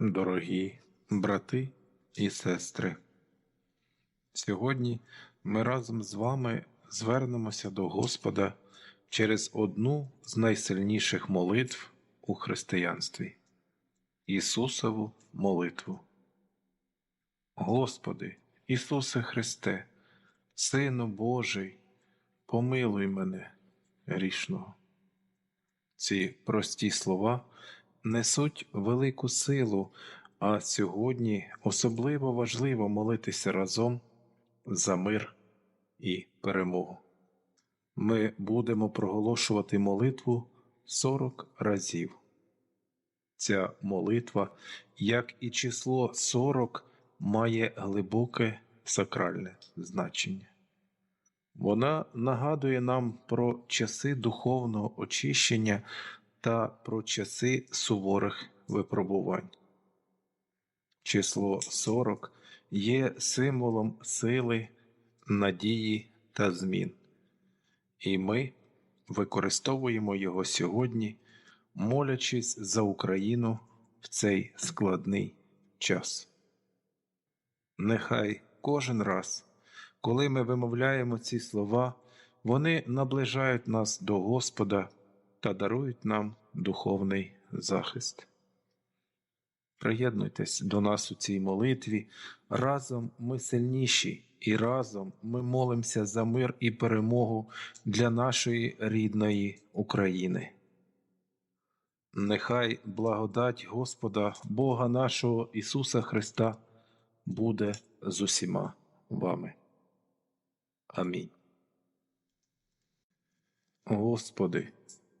Дорогі брати і сестри, сьогодні ми разом з вами звернемося до Господа через одну з найсильніших молитв у християнстві Ісусову молитву. Господи, Ісусе Христе, Сину Божий, помилуй мене грішного. Ці прості слова несуть велику силу, а сьогодні особливо важливо молитися разом за мир і перемогу. Ми будемо проголошувати молитву 40 разів. Ця молитва, як і число 40, має глибоке сакральне значення. Вона нагадує нам про часи духовного очищення та про часи суворих випробувань. Число 40 є символом сили, надії та змін, і ми використовуємо його сьогодні, молячись за Україну в цей складний час. Нехай кожен раз, коли ми вимовляємо ці слова, вони наближають нас до Господа та дарують нам духовний захист. Приєднуйтесь до нас у цій молитві, разом ми сильніші, і разом ми молимося за мир і перемогу для нашої рідної України. Нехай благодать Господа, Бога нашого Ісуса Христа буде з усіма вами. Амінь. Господи,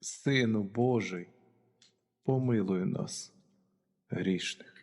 Сину Божий, помилуй нас грішних.